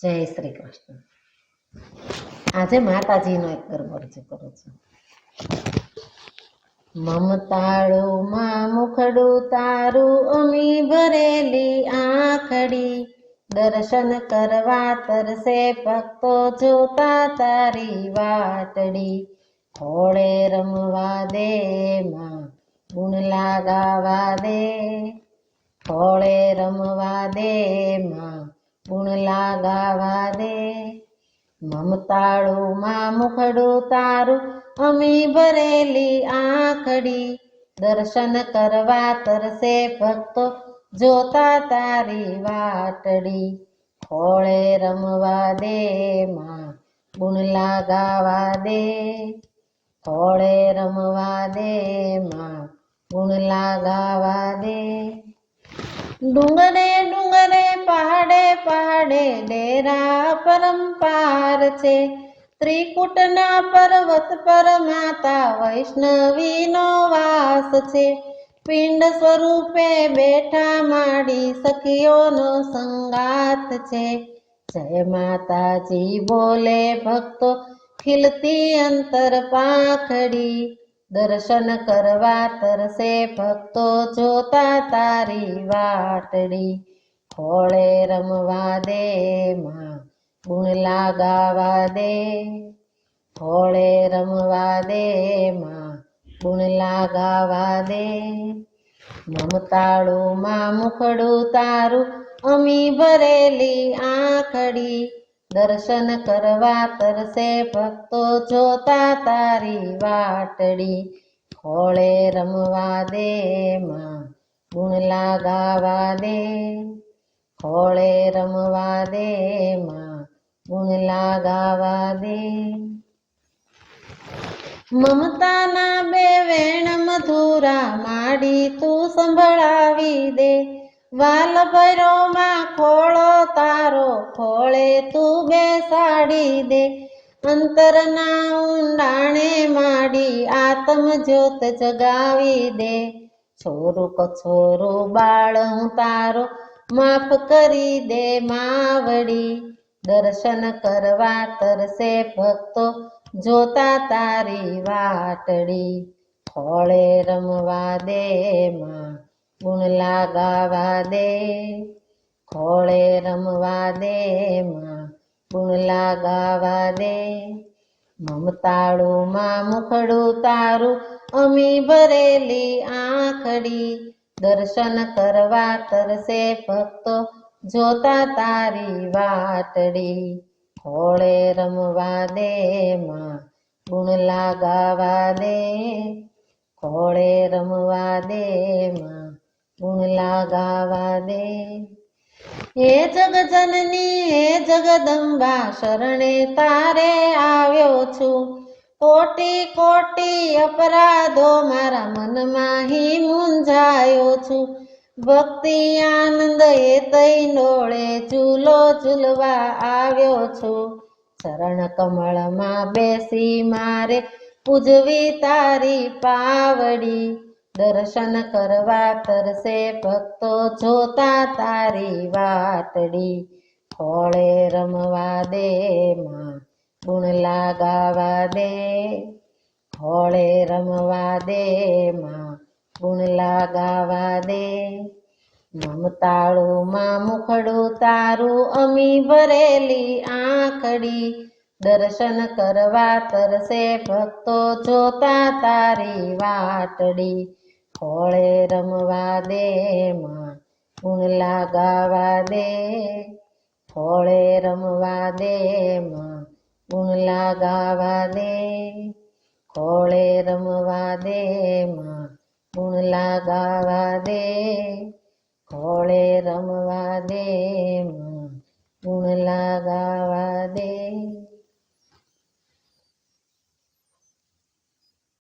જય શ્રી કૃષ્ણ. આજે માતાજીનો એક ગરબો રજૂ કરું છું. મમતાળું માં મુખડું તારું અમી ભરેલી આંખડી, દર્શન કરવા તરસે ભક્તો જોતા તારી વાટડી. હોળે રમવા દે માં, ગુણ લાગાવા દે. હોળે રમવા દે માં ગુણ લાગાવા દે. મમતાળું માં મુખડું તારું, અમી ભરેલી આંખડી. દર્શન કરવા તરસે ભક્તો, જોતા તારી વાટડી. ખોળે રમવા દે માં ગુણ લાગાવા દે. ખોળે રમવા દે માં ગુણ લાગાવા દે. ડુંગરે ડુંગરે પહાડે પહાડે ડેરા પરંપાર છે. ત્રિકુટના પર્વત પર માતા વૈષ્ણવીનો વાસ છે. પિંડ સ્વરૂપે બેઠા માડી સખીઓનો સંગાત છે. જય માતાજી બોલે ભક્તો, ખીલતી અંતર પાંખડી. દર્શન કરવા તરસે ભક્તો, જોતા તારી વાટડી. હોળે રમવા દે, માં ગુણ લાગાવા દે. હોળે રમવા દે, માં ગુણ લાગાવા દે. મમતાળું માં મુખડું તારું, અમી ભરેલી આંખડી. દર્શન કરવા તરસે ભક્તો જોતા તારી વાટડી. હોળે રમવા દે, માં ગુણ લાગાવા દે. હોળે રમવા દે માં ગુણ લાગાવા દે મમતાના બે વેણ મધુરા માડી તું સંભળાવી દે. વાલ ભૈરોમાં ખોળો તારો, ખોળે તું બેસાડી દે. અંતરના ઊંડાણે માડી આત્મ જ્યોત જગાવી દે. છોરું કછોરું બાળ હું તારો માફ કરી દે માવડી, દર્શન કરવા તરસે ભક્તો જોતા તારી વાટડી. ખોળે રમવા દે માં, ગુણ લાગાવા દે. ખોળે રમવા દે માં, ગુણ લાગાવા દે. મમતાળું માં મુખડું તારું, અમી ભરેલી આંખડી. દર્શન કરવા તરસે ભક્તો જોતા તારી વાટડી ખોળે રમવા દે માં, ગુણ લાગાવા દે. ખોળે રમવા દે માં, ગુણ લાગાવા દે. હે જગજનની હે જગદંબા શરણે તારે આવ્યો છું. કોટી કોટી અપરાધો મારા મનમાં હી મૂંઝાયો છું. ભક્તિ આનંદ એ તઈ નોળે ઝૂલો ઝૂલવા આવ્યો છું. શરણ કમળમાં બેસી મારે પૂજવી તારી પાવડી. દર્શન કરવા તરસે ભક્તો જોતા તારી વાટડી ખોળે રમવા દે માં ગુણ લાગાવા દે ખોળે રમવા દે માં ગુણ લાગાવા દે મમતાળું માં મુખડું તારું અમી ભરેલી આંખડી, દર્શન કરવા તરસે ભક્તો જોતા તારી વાટડી. ખોળે રમવા દે માં ગુણ લાગાવા દે ખોળે રમવા દે માં ગુણ લાગાવા દે ખોળે રમવા દે માં ગુણ લાગાવા દે ખોળે રમવા દે માં ગુણ લાગાવા દે